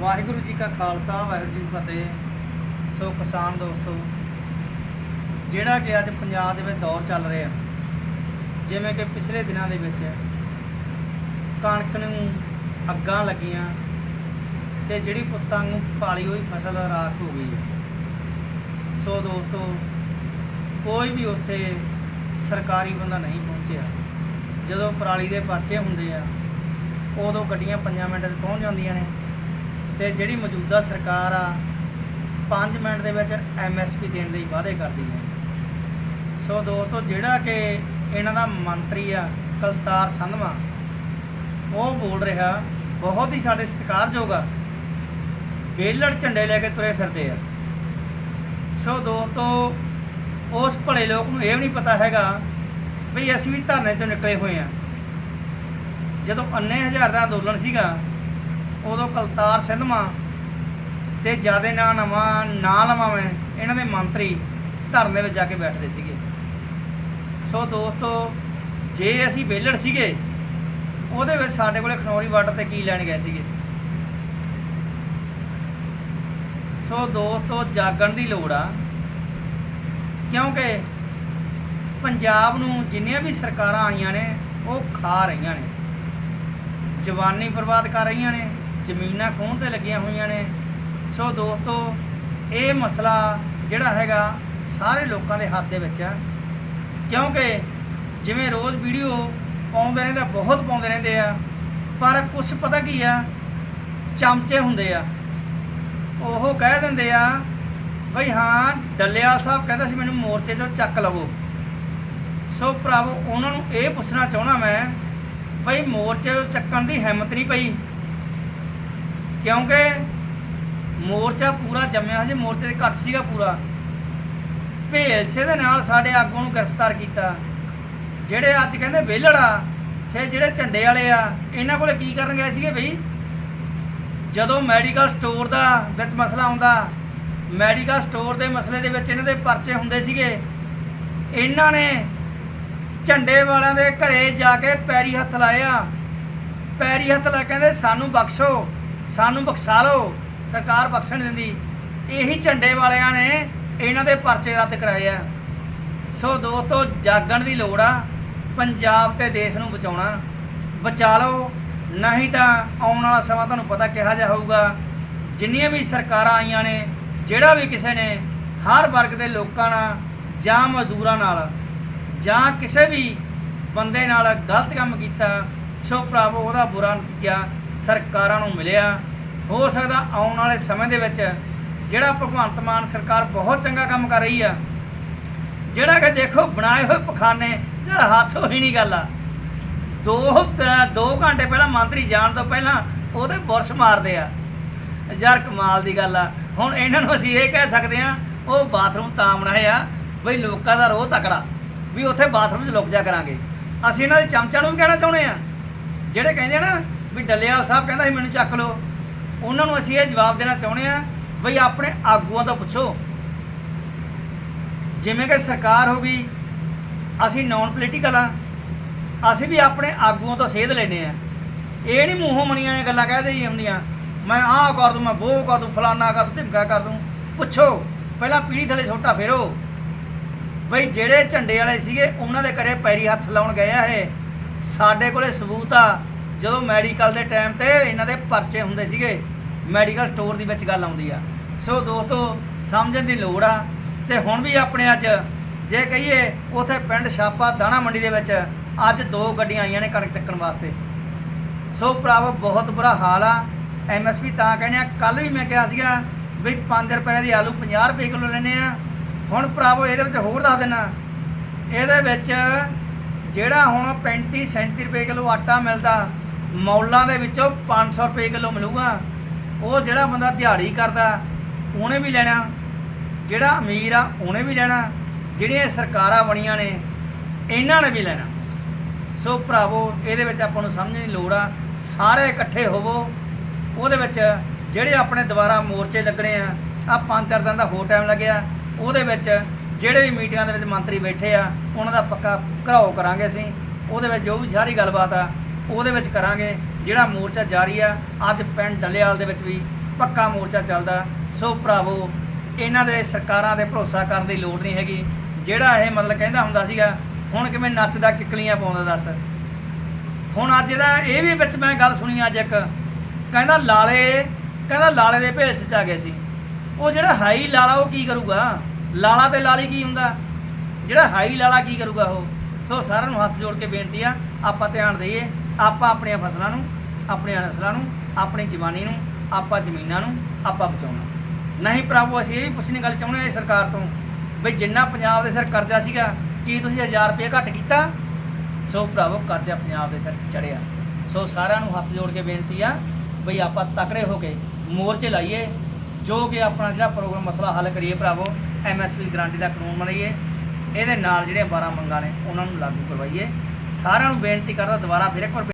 ਵਾਹਿਗੁਰੂ ਜੀ ਕਾ ਖਾਲਸਾ, ਵਾਹਿਗੁਰੂ ਜੀ ਕੀ ਫਤਿਹ। ਸੋ ਕਿਸਾਨ ਦੋਸਤੋ, ਜਿਹੜਾ ਕਿ ਅੱਜ ਪੰਜਾਬ ਦੇ ਵਿੱਚ ਦੌਰ ਚੱਲ ਰਿਹਾ, ਜਿਵੇਂ ਕਿ ਪਿਛਲੇ ਦਿਨਾਂ ਦੇ ਵਿੱਚ ਕਣਕ ਨੂੰ ਅੱਗਾਂ ਲੱਗੀਆਂ ਤੇ ਜਿਹੜੀ ਪੁੱਤਾਂ ਨੂੰ ਪਾਲੀ ਹੋਈ ਫਸਲ ਰਾਖ ਹੋ ਗਈ ਹੈ। ਸੋ ਦੋਸਤੋ, ਕੋਈ ਵੀ ਉੱਥੇ ਸਰਕਾਰੀ ਬੰਦਾ ਨਹੀਂ ਪਹੁੰਚਿਆ। ਜਦੋਂ ਪਰਾਲੀ ਦੇ ਪਰਚੇ ਹੁੰਦੇ ਆ, ਉਦੋਂ ਗੱਡੀਆਂ 5 ਮਿੰਟ 'ਚ ਪਹੁੰਚ ਜਾਂਦੀਆਂ ਨੇ। ਤੇ ਜਿਹੜੀ ਮੌਜੂਦਾ ਸਰਕਾਰ ਆ 5 ਮਿੰਟ ਦੇ ਵਿੱਚ ਐਮਐਸਪੀ ਦੇਣ ਲਈ ਵਾਅਦੇ ਕਰਦੀ ਹੈ। ਸੋ ਦੋਸਤੋ, ਜਿਹੜਾ ਕਿ ਇਹਨਾਂ ਦਾ ਮੰਤਰੀ ਆ, ਕਲਤਾਰ ਸੰਧਵਾ, ਉਹ ਬੋਲ ਰਿਹਾ, ਬਹੁਤ ਹੀ ਸਾਡੇ ਸਤਿਕਾਰਯੋਗ ਆ ਬੇਲੜ ਝੰਡੇ ਲੈ ਕੇ ਤੁਰੇ ਫਿਰਦੇ ਆ। ਸੋ ਦੋਸਤੋ, ਉਸ ਭਲੇ ਲੋਕ ਨੂੰ ਇਹ ਵੀ ਨਹੀਂ ਪਤਾ ਹੈਗਾ ਵੀ ਅਸੀਂ ਵੀ ਧਰਨੇ ਚੋਂ ਨਿਕਲੇ ਹੋਏ ਆ। ਜਦੋਂ ਅੰਨੇ ਹਜ਼ਾਰ ਦਾ ਅੰਦੋਲਨ ਸੀਗਾ ਉਦੋਂ ਕਲਤਾਰ ਸਿੰਧਮਾ ਤੇ ਜਿਆਦੇ ਨਾਂ ਨਵਾਂ, ਨਾ ਲਵਾਂ ਮੈਂ, ਇਹਨਾਂ ਦੇ ਮੰਤਰੀ ਧਰਨੇ ਵਿੱਚ ਜਾ ਕੇ ਬੈਠਦੇ ਸੀਗੇ। ਸੋ ਦੋਸਤੋ, ਜੇ ਅਸੀਂ ਵਿਹਲੜ ਸੀਗੇ, ਉਹਦੇ ਵਿੱਚ ਸਾਡੇ ਕੋਲੇ ਖਨੌਰੀ ਬਾਰਡਰ ਤੇ ਕੀ ਲੈਣ ਗਏ ਸੀਗੇ? ਸੋ ਦੋਸਤੋ, ਜਾਗਣ ਦੀ ਲੋੜ ਆ, ਕਿਉਂਕਿ ਪੰਜਾਬ ਨੂੰ ਜਿੰਨੀਆਂ ਵੀ ਸਰਕਾਰਾਂ ਆਈਆਂ ਨੇ, ਉਹ ਖਾ ਰਹੀਆਂ ਨੇ। ਜਵਾਨੀ ਬਰਬਾਦ ਕਰ ਰਹੀਆਂ ਨੇ। ਜ਼ਮੀਨਾਂ ਖੋਹਣ ਤੇ ਲੱਗੀਆਂ ਹੋਈਆਂ ਨੇ। ਸੋ ਦੋਸਤੋ, ਇਹ ਮਸਲਾ ਜਿਹੜਾ ਹੈਗਾ ਸਾਰੇ ਲੋਕਾਂ ਦੇ ਹੱਥ ਦੇ ਵਿੱਚ ਆ। ਕਿਉਂਕਿ ਜਿਵੇਂ ਰੋਜ਼ ਵੀਡੀਓ ਪਾਉਂਦੇ ਰਹਿੰਦੇ ਬਹੁਤ ਪਾਉਂਦੇ ਰਹਿੰਦੇ ਆ, ਪਰ ਕੁਝ ਪਤਾ ਕੀ ਆ, ਚਮਚੇ ਹੁੰਦੇ ਆ। ਉਹ ਕਹਿ ਦਿੰਦੇ ਆ, ਬਈ ਹਾਂ, ਡੱਲੇਵਾਲ ਸਾਹਿਬ ਕਹਿੰਦਾ ਸੀ ਮੈਨੂੰ ਮੋਰਚੇ 'ਚੋਂ ਚੱਕ ਲਵੋ। ਸੋ ਭਰਾਵੋ, ਉਹਨਾਂ ਨੂੰ ਇਹ ਪੁੱਛਣਾ ਚਾਹੁੰਦਾ ਮੈਂ, ਬਈ ਮੋਰਚੇ 'ਚੋਂ ਚੱਕਣ ਦੀ ਹਿੰਮਤ ਨਹੀਂ ਪਈ? ਕਿਉਂਕਿ ਮੋਰਚਾ ਪੂਰਾ ਜੰਮਿਆ ਹਜੇ ਮੋਰਚੇ ਦੇ ਘੱਟ ਸੀਗਾ ਪੂਰਾ। ਭੇਲਛੇ ਦੇ ਨਾਲ ਸਾਡੇ ਆਗੂ ਨੂੰ ਗ੍ਰਿਫਤਾਰ ਕੀਤਾ। ਜਿਹੜੇ ਅੱਜ ਕਹਿੰਦੇ ਵਿਹਲੜ ਆ, ਫਿਰ ਜਿਹੜੇ ਝੰਡੇ ਵਾਲੇ ਆ, ਇਹਨਾਂ ਕੋਲੇ ਕੀ ਕਰਨ ਗਏ ਸੀਗੇ ਬਈ? ਜਦੋਂ ਮੈਡੀਕਲ ਸਟੋਰ ਦਾ ਵਿੱਚ ਮਸਲਾ ਆਉਂਦਾ, ਮੈਡੀਕਲ ਸਟੋਰ ਦੇ ਮਸਲੇ ਦੇ ਵਿੱਚ ਇਹਨਾਂ ਦੇ ਪਰਚੇ ਹੁੰਦੇ ਸੀਗੇ। ਇਹਨਾਂ ਨੇ ਝੰਡੇ ਵਾਲਿਆਂ ਦੇ ਘਰੇ ਜਾ ਕੇ ਪੈਰੀ ਹੱਥ ਲਾਇਆ। ਪੈਰੀ ਹੱਥ ਲਾ ਕੇ ਕਹਿੰਦੇ, ਸਾਨੂੰ ਬਖਸ਼ੋ। ਸਾਨੂੰ ਬਖਸ਼ਾ ਲਓ, ਸਰਕਾਰ ਬਖਸ਼ਣ ਨਹੀਂ ਦਿੰਦੀ। ਇਹੀ ਝੰਡੇ ਵਾਲਿਆਂ ਨੇ ਇਹਨਾਂ ਦੇ ਪਰਚੇ ਰੱਦ ਕਰਾਏ ਆ। ਸੋ ਦੋਸਤੋ, ਜਾਗਣ ਦੀ ਲੋੜ ਆ, ਪੰਜਾਬ ਤੇ ਦੇਸ਼ ਨੂੰ ਬਚਾਉਣਾ। ਬਚਾ ਲਓ, ਨਹੀਂ ਤਾਂ ਆਉਣ ਵਾਲਾ ਸਮਾਂ ਤੁਹਾਨੂੰ ਪਤਾ ਕਿਹਾ ਜਾ ਹੋਊਗਾ। ਜਿੰਨੀਆਂ ਵੀ ਸਰਕਾਰਾਂ ਆਈਆਂ ਨੇ, ਜਿਹੜਾ ਵੀ ਕਿਸੇ ਨੇ, ਹਰ ਵਰਗ ਦੇ ਲੋਕਾਂ ਨਾਲ ਜਾਂ ਮਜ਼ਦੂਰਾਂ ਨਾਲ ਜਾਂ ਕਿਸੇ ਵੀ ਬੰਦੇ ਨਾਲ ਗਲਤ ਕੰਮ ਕੀਤਾ, ਸੋ ਭਰਾਵੋ, ਉਹਦਾ ਬੁਰਾ ਨਤੀਜਾ ਸਰਕਾਰਾਂ ਨੂੰ ਮਿਲਿਆ। ਹੋ ਸਕਦਾ ਆਉਣ ਵਾਲੇ ਸਮੇਂ ਦੇ ਵਿੱਚ ਜਿਹੜਾ ਭਗਵੰਤ ਮਾਨ ਸਰਕਾਰ ਬਹੁਤ ਚੰਗਾ ਕੰਮ ਕਰ ਰਹੀ ਆ, ਜਿਹੜਾ ਕਿ ਦੇਖੋ ਬਣਾਏ ਹੋਏ ਪਖਾਨੇ, ਯਾਰ ਹੱਥ ਹੋਈ ਨਹੀਂ ਗੱਲ ਆ। ਦੋ ਕ- ਦੋ ਘੰਟੇ ਪਹਿਲਾਂ ਮੰਤਰੀ ਜਾਣ ਤੋਂ ਪਹਿਲਾਂ ਉਹਦੇ ਬੁਰਸ਼ ਮਾਰਦੇ ਆ। ਯਾਰ ਕਮਾਲ ਦੀ ਗੱਲ ਆ। ਹੁਣ ਇਹਨਾਂ ਨੂੰ ਅਸੀਂ ਇਹ ਕਹਿ ਸਕਦੇ ਆ ਉਹ ਬਾਥਰੂਮ ਤਾਂ ਬਣਾਏ ਆ ਬਈ ਲੋਕਾਂ ਦਾ ਰੋਹ ਤਕੜਾ, ਵੀ ਉੱਥੇ ਬਾਥਰੂਮ 'ਚ ਲੁਕ ਜਾ ਕਰਾਂਗੇ। ਅਸੀਂ ਇਹਨਾਂ ਦੇ ਚਮਚਾਂ ਨੂੰ ਵੀ ਕਹਿਣਾ ਚਾਹੁੰਦੇ ਆ। ਜਿਹੜੇ ਕਹਿੰਦੇ ਆ ਨਾ ਵੀ ਡੱਲੇਵਾਲ ਸਾਹਿਬ ਕਹਿੰਦਾ ਸੀ ਮੈਨੂੰ ਚੱਕ ਲਓ। ਉਹਨਾਂ ਨੂੰ ਅਸੀਂ ਇਹ ਜਵਾਬ ਦੇਣਾ ਚਾਹੁੰਦੇ ਆ ਬਈ ਆਪਣੇ ਆਗੂਆਂ ਤੋਂ ਪੁੱਛੋ। ਜਿਵੇਂ ਕਿ ਸਰਕਾਰ ਹੋ ਗਈ, ਅਸੀਂ ਨਾਨ ਪੋਲੀਟੀਕਲ ਆ ਅਸੀਂ ਵੀ ਆਪਣੇ ਆਗੂਆਂ ਤੋਂ ਸੇਧ ਲੈਨੇ ਆ ਇਹ ਨਹੀਂ ਮੂੰਹੋਂ ਮਣੀਆਂ ਨੇ ਗੱਲਾਂ ਕਹਿ ਦੇਈ ਹੁੰਦੀਆਂ, ਮੈਂ ਆਹ ਕਰ ਦੂੰ, ਮੈਂ ਉਹ ਕਰ ਦੂੰ, ਫਲਾਨਾ ਕਰ ਦੂੰ, ਧਿਮਕਾ ਕਰ ਦੂੰ। ਪੁੱਛੋ, ਪਹਿਲਾਂ ਪੀੜੀ ਥੱਲੇ ਛੋਟਾ ਫੇਰੋ। ਬਈ ਜਿਹੜੇ ਝੰਡੇ ਵਾਲੇ ਸੀਗੇ, ਉਹਨਾਂ ਦੇ ਘਰੇ ਪੈਰੀ ਹੱਥ ਲਾਉਣ ਗਏ ਆ ਇਹ। ਸਾਡੇ ਕੋਲੇ ਸਬੂਤ ਆ ਜਦੋਂ ਮੈਡੀਕਲ ਦੇ ਟਾਈਮ ਤੇ ਇਹਨਾਂ ਦੇ ਪਰਚੇ ਹੁੰਦੇ ਸੀਗੇ, ਮੈਡੀਕਲ ਸਟੋਰ ਦੇ ਵਿੱਚ ਗੱਲ ਆਉਂਦੀ ਆ। ਸੋ ਦੋਸਤੋ, ਸਮਝਣ ਦੀ ਲੋੜ ਆ। ਤੇ ਹੁਣ ਵੀ ਆਪਣੇ ਅੱਜ, ਜੇ ਕਹੀਏ ਉਥੇ ਪਿੰਡ ਛਾਪਾ ਦਾਣਾ ਮੰਡੀ ਦੇ ਵਿੱਚ ਅੱਜ ਦੋ ਗੱਡੀਆਂ ਆਈਆਂ ਨੇ ਕਣਕ ਚੱਕਣ ਵਾਸਤੇ। ਸੋ ਭਰਾਵੋ, ਬਹੁਤ ਬੁਰਾ ਹਾਲ ਆ। ਐਮਐਸਪੀ ਤਾਂ ਕਹਿੰਦੇ ਆ ਕੱਲ ਵੀ ਮੈਂ ਕਿਹਾ ਸੀਗਾ ਵੀ 5 ਰੁਪਏ ਦੀ ਆਲੂ 50 ਰੁਪਏ ਕਿਲੋ ਲੈਣੇ ਆ। ਹੁਣ ਭਰਾਵੋ, ਇਹਦੇ ਵਿੱਚ ਹੋਰ ਦੱਸ ਦੇਣਾ ਇਹਦੇ ਵਿੱਚ ਜਿਹੜਾ ਹੁਣ 35 37 ਰੁਪਏ ਕਿਲੋ ਆਟਾ ਮਿਲਦਾ ਮੌਲਾਂ ਦੇ ਵਿੱਚੋਂ 500 ਰੁਪਏ ਕਿਲੋ ਮਿਲੂਗਾ। ਉਹ ਜਿਹੜਾ ਬੰਦਾ ਦਿਹਾੜੀ ਕਰਦਾ, ਉਹਨੇ ਵੀ ਲੈਣਾ। ਜਿਹੜਾ ਅਮੀਰ ਆ, ਉਹਨੇ ਵੀ ਲੈਣਾ। ਜਿਹੜੀਆਂ ਸਰਕਾਰਾਂ ਬਣੀਆਂ ਨੇ, ਇਹਨਾਂ ਨੇ ਵੀ ਲੈਣਾ। ਸੋ ਭਰਾਵੋ, ਇਹਦੇ ਵਿੱਚ ਆਪਾਂ ਨੂੰ ਸਮਝਣ ਦੀ ਲੋੜ ਆ, ਸਾਰੇ ਇਕੱਠੇ ਹੋਵੋ। ਉਹਦੇ ਵਿੱਚ ਜਿਹੜੇ ਆਪਣੇ ਦੁਬਾਰਾ ਮੋਰਚੇ ਲੱਗਣੇ ਆ ਆ ਪੰਜ ਚਾਰ ਦਿਨ ਦਾ ਹੋਰ ਟਾਈਮ ਲੱਗਿਆ, ਉਹਦੇ ਵਿੱਚ ਜਿਹੜੇ ਵੀ ਮੀਟਿੰਗਾਂ ਦੇ ਵਿੱਚ ਮੰਤਰੀ ਬੈਠੇ ਆ, ਉਹਨਾਂ ਦਾ ਪੱਕਾ ਘਰਾਓ ਕਰਾਂਗੇ ਅਸੀਂ। ਉਹਦੇ ਵਿੱਚ ਜੋ ਵੀ ਸਾਰੀ ਗੱਲਬਾਤ ਆ ਉਹਦੇ ਵਿੱਚ ਕਰਾਂਗੇ ਜਿਹੜਾ ਮੋਰਚਾ ਜਾਰੀ ਆ। ਅੱਜ ਪਿੰਡ ਡੱਲੇਵਾਲ ਦੇ ਵਿੱਚ ਵੀ ਪੱਕਾ ਮੋਰਚਾ ਚੱਲਦਾ। ਸੋ ਭਰਾਵੋ, ਇਹਨਾਂ ਦੇ ਸਰਕਾਰਾਂ ਦੇ ਭਰੋਸਾ ਕਰਨ ਦੀ ਲੋੜ ਨਹੀਂ ਹੈਗੀ। ਜਿਹੜਾ ਇਹ ਮਤਲਬ ਕਹਿੰਦਾ ਹੁੰਦਾ ਸੀਗਾ, ਹੁਣ ਕਿਵੇਂ ਨੱਚਦਾ, ਕਿੱਕਲੀਆਂ ਪਾਉਂਦਾ ਦੱਸ? ਹੁਣ ਅੱਜ ਇਹਦਾ ਇਹ ਵੀ ਵਿੱਚ ਮੈਂ ਗੱਲ ਸੁਣੀ ਅੱਜ ਇੱਕ। ਕਹਿੰਦਾ ਲਾਲੇ ਕਹਿੰਦਾ ਲਾਲੇ ਦੇ ਭੇਸ ਚ ਆ ਗਏ ਸੀ। ਉਹ ਜਿਹੜਾ ਹਾਈ ਲਾਲਾ ਉਹ ਕੀ ਕਰੂਗਾ? ਲਾਲਾ ਤੇ ਲਾਲੀ ਕੀ ਹੁੰਦਾ? ਜਿਹੜਾ ਹਾਈ ਲਾਲਾ ਕੀ ਕਰੂਗਾ ਉਹ? ਸੋ ਸਾਰਿਆਂ ਨੂੰ ਹੱਥ ਜੋੜ ਕੇ ਬੇਨਤੀ ਆ, ਆਪਾਂ ਧਿਆਨ ਦਈਏ। ਆਪਾਂ ਆਪਣੀਆਂ ਫਸਲਾਂ ਨੂੰ ਆਪਣੀਆਂ ਨਸਲਾਂ ਨੂੰ, ਆਪਣੀ ਜਵਾਨੀ ਨੂੰ, ਆਪਾਂ ਜ਼ਮੀਨਾਂ ਨੂੰ, ਆਪਾਂ ਬਚਾਉਣਾ। ਨਹੀਂ ਪ੍ਰਭੂ, ਅਸੀਂ ਇਹ ਵੀ ਪੁੱਛਣੀ ਗੱਲ ਚਾਹੁੰਦੇ ਹਾਂ ਇਹ ਸਰਕਾਰ ਤੋਂ ਵੀ ਜਿੰਨਾ ਪੰਜਾਬ ਦੇ ਸਿਰ ਕਰਜ਼ਾ ਸੀਗਾ, ਕੀ ਤੁਸੀਂ 1000 ਰੁਪਏ ਘੱਟ ਕੀਤਾ? ਸੋ ਭਰਾਵੋ ਕਰਜ਼ਾ ਪੰਜਾਬ ਦੇ ਸਿਰ ਚੜਿਆ ਸੋ ਸਾਰਿਆਂ ਨੂੰ ਹੱਥ ਜੋੜ ਕੇ ਬੇਨਤੀ ਆ ਬਈ ਆਪਾਂ ਤਕੜੇ ਹੋ ਕੇ ਮੋਰਚੇ ਲਾਈਏ, ਜੋ ਕਿ ਆਪਣਾ ਜਿਹੜਾ ਪ੍ਰੋਗਰਾਮ ਮਸਲਾ ਹੱਲ ਕਰੀਏ ਭਰਾਵੋ ਐਮਐਸਪੀ ਗਰੰਟੀ ਦਾ ਕਾਨੂੰਨ ਬਣਾਈਏ, ਇਹਦੇ ਨਾਲ ਜਿਹੜੀਆਂ 12 ਮੰਗਾਂ ਨੇ, ਉਹਨਾਂ ਨੂੰ ਲਾਗੂ ਕਰਵਾਈਏ। ਸਾਰਿਆਂ ਨੂੰ ਬੇਨਤੀ ਕਰਦਾ ਦੁਬਾਰਾ ਫਿਰ ਇੱਕ ਵਾਰ